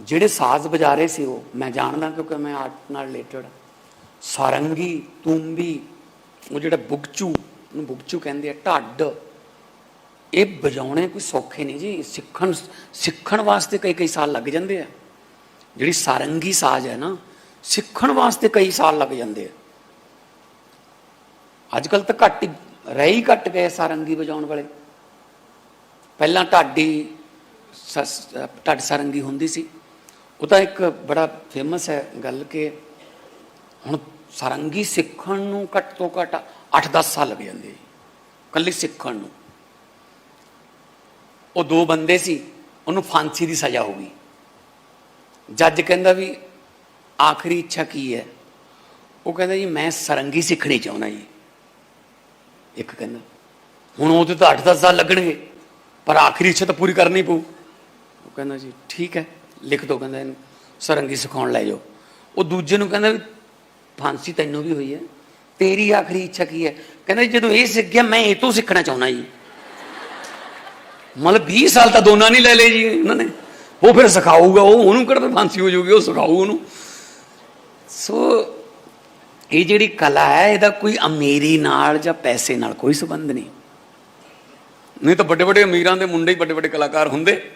ਜਿਹੜੇ ਸਾਜ਼ ਵਜਾ ਰਹੇ ਸੀ ਉਹ, ਮੈਂ ਜਾਣਦਾ ਕਿਉਂਕਿ ਮੈਂ ਆਰਟ ਨਾਲ ਰਿਲੇਟਡ ਸਾਰੰਗੀ, ਤੂੰਬੀ, ਉਹ ਜਿਹੜਾ ਬੁਗਚੂ, ਉਹਨੂੰ ਬੁਗਚੂ ਕਹਿੰਦੇ ਆ, ਢੱਡ। ਇਹ ਵਜਾਉਣੇ ਕੋਈ ਸੌਖੇ ਨਹੀਂ ਜੀ, ਸਿੱਖਣ ਸਿੱਖਣ ਵਾਸਤੇ ਕਈ ਕਈ ਸਾਲ ਲੱਗ ਜਾਂਦੇ ਆ। ਜਿਹੜੀ ਸਾਰੰਗੀ ਸਾਜ਼ ਹੈ ਨਾ, ਸਿੱਖਣ ਵਾਸਤੇ ਕਈ ਸਾਲ ਲੱਗ ਜਾਂਦੇ ਆ। ਅੱਜ ਕੱਲ ਤਾਂ ਘੱਟ ਹੀ, ਰਹਿ ਹੀ ਘੱਟ ਗਏ ਸਾਰੰਗੀ ਵਜਾਉਣ ਵਾਲੇ। ਪਹਿਲਾਂ ਢਾਡੀ, ਸਸ- ਢੱਡ ਸਾਰੰਗੀ ਹੁੰਦੀ ਸੀ। ਉਹ ਤਾਂ ਇੱਕ ਬੜਾ ਫੇਮਸ ਹੈ ਗੱਲ ਕਿ ਹੁਣ ਸਾਰੰਗੀ ਸਿੱਖਣ ਨੂੰ ਘੱਟ ਤੋਂ ਘੱਟ 8-10 ਸਾਲ ਲੱਗ ਜਾਂਦੇ ਜੀ ਕੱਲੀ ਸਿੱਖਣ ਨੂੰ। ਉਹ ਦੋ ਬੰਦੇ ਸੀ, ਉਹਨੂੰ ਫਾਂਸੀ ਦੀ ਸਜ਼ਾ ਹੋ ਗਈ। ਜੱਜ ਕਹਿੰਦਾ ਵੀ ਆਖਰੀ ਇੱਛਾ ਕੀ ਹੈ? ਉਹ ਕਹਿੰਦਾ ਜੀ, ਮੈਂ ਸਰੰਗੀ ਸਿੱਖਣੀ ਚਾਹੁੰਦਾ ਜੀ। ਇੱਕ ਕਹਿੰਦਾ, ਹੁਣ ਉਹਦੇ ਤਾਂ 8-10 ਸਾਲ ਲੱਗਣਗੇ, ਪਰ ਆਖਰੀ ਇੱਛਾ ਤਾਂ ਪੂਰੀ ਕਰਨੀ ਪਊ। ਉਹ ਕਹਿੰਦਾ ਜੀ, ਠੀਕ ਹੈ। ਲਿਖ ਦੋ, ਕਹਿੰਦਾ ਇਹਨੂੰ, ਸਰੰਗੀ ਸਿਖਾਉਣ ਲੈ ਜਾਓ। ਉਹ ਦੂਜੇ ਨੂੰ ਕਹਿੰਦਾ ਵੀ ਫਾਂਸੀ ਤੈਨੂੰ ਵੀ ਹੋਈ ਹੈ, ਤੇਰੀ ਆਖਰੀ ਇੱਛਾ ਕੀ ਹੈ? ਕਹਿੰਦਾ ਜਦੋਂ ਇਹ ਸਿੱਖ ਗਿਆ, ਮੈਂ ਇਹ ਤੋਂ ਸਿੱਖਣਾ ਚਾਹੁੰਦਾ ਜੀ। ਮਤਲਬ 20 ਸਾਲ ਤਾਂ ਦੋਨਾਂ ਨਹੀਂ ਲੈ ਲਏ ਜੀ ਉਹਨਾਂ ਨੇ। ਉਹ ਫਿਰ ਸਿਖਾਊਗਾ, ਉਹ ਉਹਨੂੰ ਕਿਹੜਾ ਫਾਂਸੀ ਹੋ ਜਾਊਗੀ, ਉਹ ਸਿਖਾਊ ਉਹਨੂੰ। ਸੋ ਇਹ ਜਿਹੜੀ ਕਲਾ ਹੈ, ਇਹਦਾ ਕੋਈ ਅਮੀਰੀ ਨਾਲ ਜਾਂ ਪੈਸੇ ਨਾਲ ਕੋਈ ਸੰਬੰਧ ਨਹੀਂ। ਨਹੀਂ ਤਾਂ ਵੱਡੇ ਵੱਡੇ ਅਮੀਰਾਂ ਦੇ ਮੁੰਡੇ ਹੀ ਵੱਡੇ ਵੱਡੇ ਕਲਾਕਾਰ ਹੁੰਦੇ।